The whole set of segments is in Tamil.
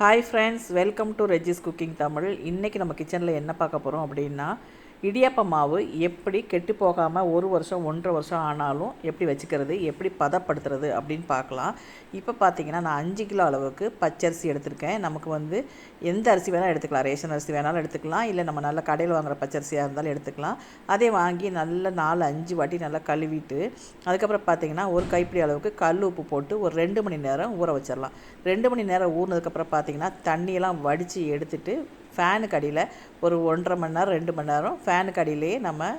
Hi friends welcome to Regis cooking Tamil இன்றைக்கி நம்ம கிச்சனில் என்ன பார்க்க போகிறோம் அப்படின்னா இடியாப்ப மாவு எப்படி கெட்டு போகாமல் ஒரு வருஷம் ஒன்றரை வருஷம் ஆனாலும் எப்படி வச்சுக்கிறது எப்படி பதப்படுத்துறது அப்படின்னு பார்க்கலாம். இப்போ பார்த்தீங்கன்னா நான் அஞ்சு கிலோ அளவுக்கு பச்சரிசி எடுத்திருக்கேன். நமக்கு வந்து எந்த அரிசி வேணாலும் எடுத்துக்கலாம். ரேஷன் அரிசி வேணாலும் எடுத்துக்கலாம். இல்லை நம்ம நல்ல கடையில் வாங்குற பச்சரிசியாக இருந்தாலும் எடுத்துக்கலாம். அதே வாங்கி நல்ல நாலு அஞ்சு வாட்டி நல்லா கழுவிட்டு அதுக்கப்புறம் பார்த்தீங்கன்னா ஒரு கைப்பிடி அளவுக்கு கல் உப்பு போட்டு ஒரு ரெண்டு மணி நேரம் ஊற வச்சிடலாம். ரெண்டு மணி நேரம் ஊறினதுக்கப்புறம் பார்த்தீங்கன்னா தண்ணியெல்லாம் வடித்து எடுத்துட்டு ஃபேனுக்கு அடியில் ஒரு ஒன்றரை மணி நேரம் ரெண்டு மணி நேரம் ஃபேனுக்கு அடியிலேயே நம்ம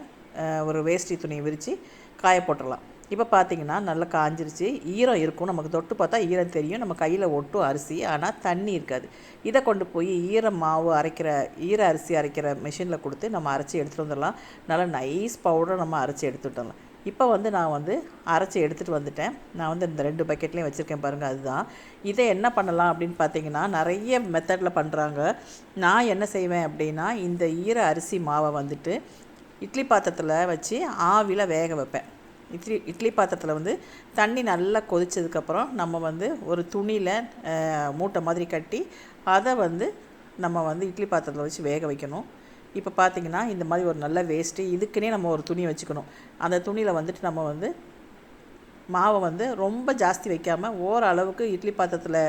ஒரு வேஷ்டி துணியை விரித்து காய போட்டுடலாம் இப்போ பார்த்தீங்கன்னா நல்லா காஞ்சிருச்சு. ஈரம் இருக்கும். நமக்கு தொட்டு பார்த்தா ஈரம் தெரியும். நம்ம கையில் ஒட்டும் அரிசி ஆனால் தண்ணி இருக்காது. இதை கொண்டு போய் ஈர மாவு அரைக்கிற ஈர அரிசி அரைக்கிற மிஷினில் கொடுத்து நம்ம அரைச்சி எடுத்துகிட்டு வந்துடலாம். நல்லா நைஸ் பவுடர் நம்ம அரைச்சி எடுத்துகிட்டு வரலாம் இப்போ வந்து நான் வந்து அரைச்சி எடுத்துகிட்டு வந்துட்டேன். நான் வந்து இந்த ரெண்டு பக்கெட்லேயும் வச்சுருக்கேன் பாருங்கள் அதுதான். இதை என்ன பண்ணலாம் அப்படின்னு பார்த்தீங்கன்னா நிறைய மெத்தடில் பண்ணுறாங்க நான் என்ன செய்வேன் அப்படின்னா இந்த ஈர அரிசி மாவை வந்துட்டு இட்லி பாத்திரத்தில் வச்சு ஆவியில் வேக வைப்பேன். இட்லி இட்லி பாத்திரத்தில் வந்து தண்ணி நல்லா கொதிச்சதுக்கப்புறம் நம்ம வந்து ஒரு துணியில் மூட்டை மாதிரி கட்டி அதை வந்து நம்ம வந்து இட்லி பாத்திரத்தில் வச்சு வேக வைக்கணும். இப்போ பார்த்திங்கன்னா இந்த மாதிரி ஒரு நல்ல வேஸ்ட்டு இதுக்குன்னே நம்ம ஒரு துணி வச்சுக்கணும். அந்த துணியில் வந்துட்டு நம்ம வந்து மாவை வந்து ரொம்ப ஜாஸ்தி வைக்காமல் ஓரளவுக்கு இட்லி பாத்திரத்தில்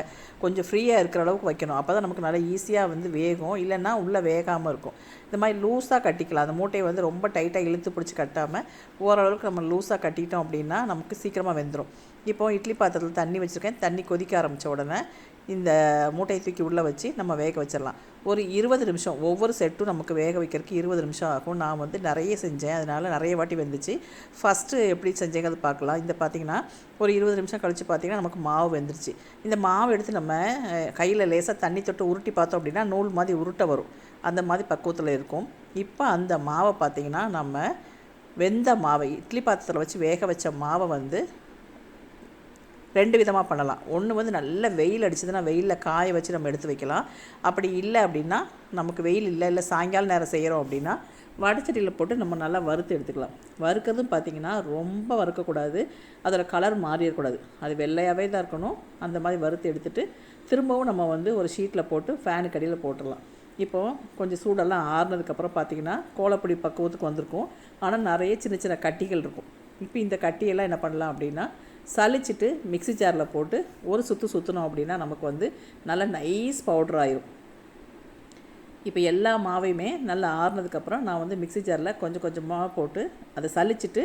கொஞ்சம் ஃப்ரீயாக இருக்கிற அளவுக்கு வைக்கணும். அப்போ தான் நமக்கு நல்லா ஈஸியாக வந்து வேகும். இல்லைன்னா உள்ளே வேகாமல் இருக்கும். இந்த மாதிரி லூஸாக கட்டிக்கலாம். அந்த மூட்டையை வந்து ரொம்ப டைட்டாக இழுத்து பிடிச்சி கட்டாமல் ஓரளவுக்கு நம்ம லூஸாக கட்டிட்டோம் அப்படின்னா நமக்கு சீக்கிரமாக வெந்துடும் இப்போ இட்லி பாத்திரத்தில் தண்ணி வச்சுருக்கேன். தண்ணி கொதிக்க ஆரம்பித்த உடனே இந்த மூட்டையை தூக்கி உள்ளே வச்சு நம்ம வேக வச்சிடலாம். ஒரு இருபது நிமிஷம் ஒவ்வொரு செட்டும் நமக்கு வேக வைக்கிறதுக்கு இருபது நிமிஷம் ஆகும். நான் வந்து நிறைய செஞ்சேன். அதனால் நிறைய வாட்டி வெந்துச்சு. ஃபஸ்ட்டு எப்படி செஞ்சேங்கிறது பார்க்கலாம். இந்த பார்த்தீங்கன்னா ஒரு இருபது நிமிஷம் கழித்து பார்த்தீங்கன்னா நமக்கு மாவு வெந்துருச்சு. இந்த மாவு எடுத்து நம்ம கையில் லேசாக தண்ணி தொட்டு உருட்டி பார்த்தோம் அப்படின்னா நூல் மாதிரி உருட்ட வரும். அந்த மாதிரி பக்குவத்தில் இருக்கும் இருக்கும். இப்போ அந்த மாவை பார்த்தீங்கன்னா நம்ம வெந்த மாவை இட்லி பாத்திரத்தில் வச்சு வேக வச்ச மாவை வந்து ரெண்டு விதமாக பண்ணலாம். ஒன்று வந்து நல்ல வெயில் அடிச்சதுன்னா வெயிலில் காய வச்சு நம்ம எடுத்து வைக்கலாம். அப்படி இல்லை அப்படின்னா நமக்கு வெயில் இல்லை இல்லை சாயங்கால நேரம் செய்கிறோம் அப்படின்னா வடச்சட்டியில் போட்டு நம்ம நல்லா வறுத்து எடுத்துக்கலாம். வறுக்கிறதும் பார்த்திங்கன்னா ரொம்ப வறுக்கக்கூடாது. அதோடய கலர் மாறிடக்கூடாது. அது வெள்ளையாகவே தான் இருக்கணும். அந்த மாதிரி வறுத்து எடுத்துட்டு திரும்பவும் நம்ம வந்து ஒரு ஷீட்டில் போட்டு ஃபேனுக்கு அடியில் போட்டுடலாம். இப்போது கொஞ்சம் சூடெல்லாம் ஆறுனதுக்கப்புறம் பார்த்தீங்கன்னா கோலப்பொடி பக்குவத்துக்கு வந்திருக்கும். ஆனால் நிறைய சின்ன சின்ன கட்டிகள் இருக்கும். இப்போ இந்த கட்டியெல்லாம் என்ன பண்ணலாம் அப்படின்னா சளிச்சிட்டு மிக்ஸி ஜாரில் போட்டு ஒரு சுற்று சுற்றினோம் அப்படின்னா நமக்கு வந்து நல்லா நைஸ் பவுடர் ஆயிரும். இப்போ எல்லா மாவையுமே நல்லா ஆறுனதுக்கப்புறம் நான் வந்து மிக்ஸி ஜாரில் கொஞ்சம் கொஞ்சமாக போட்டு அதை சளிச்சிட்டு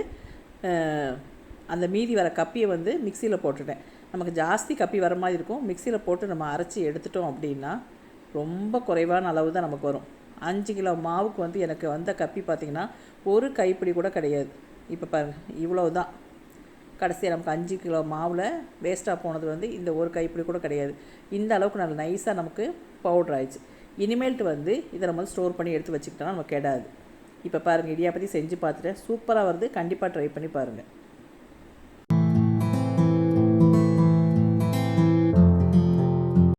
அந்த மீதி வர கப்பியை வந்து மிக்சியில் போட்டுட்டேன். நமக்கு ஜாஸ்தி கப்பி வர மாதிரி இருக்கும். மிக்சியில் போட்டு நம்ம அரைச்சி எடுத்துட்டோம் அப்படின்னா ரொம்ப குறைவான அளவு தான் நமக்கு வரும். அஞ்சு கிலோ மாவுக்கு வந்து எனக்கு வந்த கப்பி பார்த்திங்கன்னா ஒரு கைப்பிடி கூட கிடையாது. இப்போ பாருங்கள் இவ்வளோ தான் கடைசியாக நமக்கு அஞ்சு கிலோ மாவில் வேஸ்ட்டாக போனது வந்து இந்த ஒரு கைப்பிடி கூட கிடையாது. இந்த அளவுக்கு நல்ல நைஸாக நமக்கு பவுடர் ஆயிடுச்சு. இனிமேல்ட்டு வந்து இதை நம்ம ஸ்டோர் பண்ணி எடுத்து வச்சுக்கிட்டோம்னா நமக்கு கெடாது. இப்போ பாருங்கள் இடியாப்பத்தி செஞ்சு பார்த்துட்டு சூப்பராக வருது. கண்டிப்பாக ட்ரை பண்ணி பாருங்கள்